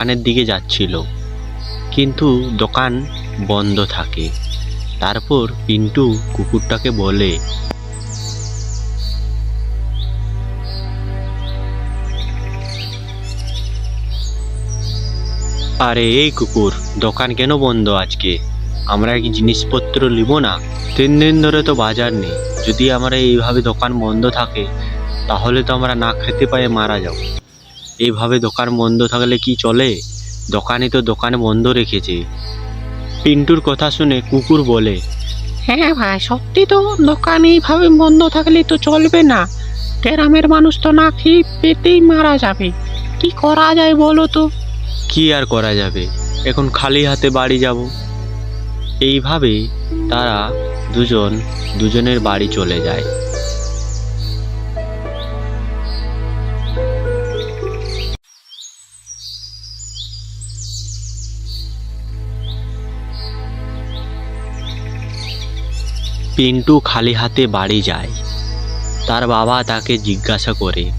দোকানের দিকে যাচ্ছিল। কিন্তু দোকান বন্ধ থাকে। তারপর পিন্টু কুকুরটাকে বলে, আরে, এই কুকুর, দোকান কেন বন্ধ আজকে? আমরা কি জিনিসপত্র নিব না? তিন দিন ধরে তো বাজার নেই। যদি আমরা এইভাবে দোকান বন্ধ থাকে, তাহলে তো আমরা না খেতে পায়ে মারা যাব। এইভাবে দোকান বন্ধ থাকলে কি চলে? দোকানে তো দোকান বন্ধ রেখেছে। পিন্টুর কথা শুনে কুকুর বলে হ্যাঁ ভাই সত্যি তো দোকান এইভাবে বন্ধ থাকলে তো চলবে না। গ্রামের মানুষ তো না খেয়ে পেতেই মারা যাবে। কি করা যায় বলো তো? কি আর করা যাবে? এখন খালি হাতে বাড়ি যাব। এইভাবে তারা দুজন দুজনের বাড়ি চলে যায়। পিন্টু খালি হাতে বাড়ি যায়। তার বাবা তাকে জিজ্ঞাসা করে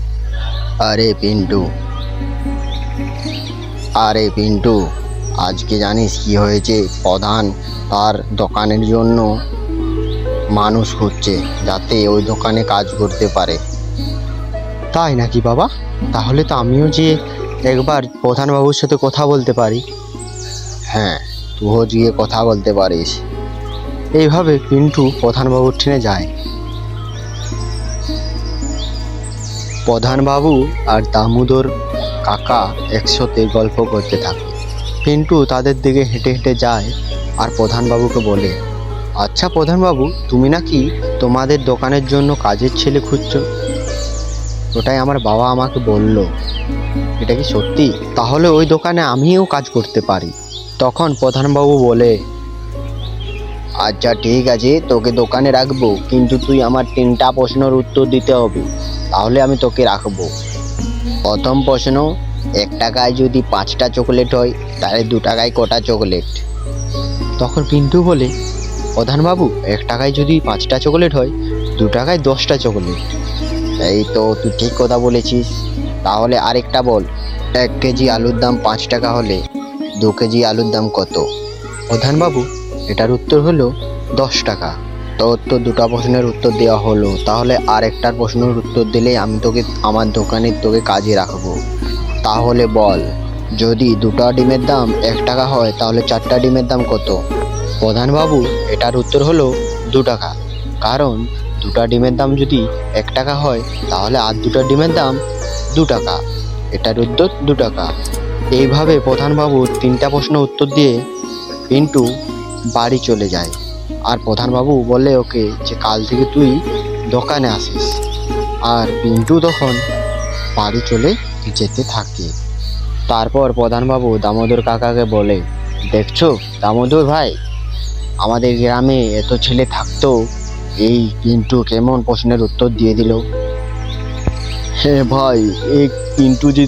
আরে পিন্টু আরে পিন্টু আজকে জানিস কি হয়েছে? প্রধান তার দোকানের জন্য মানুষ খুঁজছে যাতে ওই দোকানে কাজ করতে পারে। তাই নাকি বাবা? তাহলে তো আমিও যে একবার প্রধানবাবুর সাথে কথা বলতে পারি। হ্যাঁ তুইও গিয়ে কথা বলতে পারিস। এইভাবে পিন্টু প্রধানবাবুর ট্রেনে যায়। প্রধানবাবু আর দামোদর কাকা একসাথে গল্প করতে থাকে। পিন্টু তাদের দিকে হেঁটে হেঁটে যায় আর প্রধানবাবুকে বলে আচ্ছা প্রধানবাবু, তুমি নাকি তোমাদের দোকানের জন্য কাজের ছেলে খুঁজছো? ওটাই আমার বাবা আমাকে বলল। এটা কি সত্যি? তাহলে ওই দোকানে আমিও কাজ করতে পারি। তখন প্রধানবাবু বলে আচ্ছা ঠিক আছে তোকে দোকানে রাখব কিন্তু তুই আমার তিনটা প্রশ্নের উত্তর দিতে হবে তাহলে আমি তোকে রাখব। প্রথম প্রশ্ন এক টাকায় যদি পাঁচটা চকলেট হয় তাহলে দু টাকায় কটা চকলেট? তখন পিন্টু বলে প্রধানবাবু এক টাকায় যদি পাঁচটা চকলেট হয় দু টাকায় দশটা চকলেট। এই তো তুই ঠিক কথা বলেছিস। তাহলে আরেকটা বল এক কেজি আলুর দাম পাঁচ টাকা হলে দু কেজি আলুর দাম কত? প্রধানবাবু এটার উত্তর হলো দশ টাকা। তোর তো দুটো প্রশ্নের উত্তর দেওয়া হলো। তাহলে আর প্রশ্নের উত্তর দিলেই আমি তোকে, আমার দোকানে তোকে কাজে রাখব। তাহলে বল, যদি দুটো ডিমের দাম এক টাকা হয়, তাহলে চারটা ডিমের দাম কত? প্রধানবাবু, এটার উত্তর হলো দু টাকা। কারণ দুটো ডিমের দাম যদি এক টাকা হয়, তাহলে আর দুটো ডিমের দাম দু টাকা। এটার উত্তর দু টাকা। এইভাবে প্রধানবাবু তিনটা প্রশ্ন উত্তর দিয়ে পিন্টু বাড়ি চলে যায়। আর প্রধানবাবু বলে ওকে যে কাল থেকে তুই দোকানে আসিস। আর পিন্টু তখন বাড়ি চলে যেতে থাকে। তারপর প্রধানবাবু দামোদর কাকাকে বলে, দেখছ দামোদর ভাই, আমাদের গ্রামে এত ছেলে থাকতো এই পিন্টু কেমন প্রশ্নের উত্তর দিয়ে দিল? হ্যাঁ ভাই, এই পিন্টু যে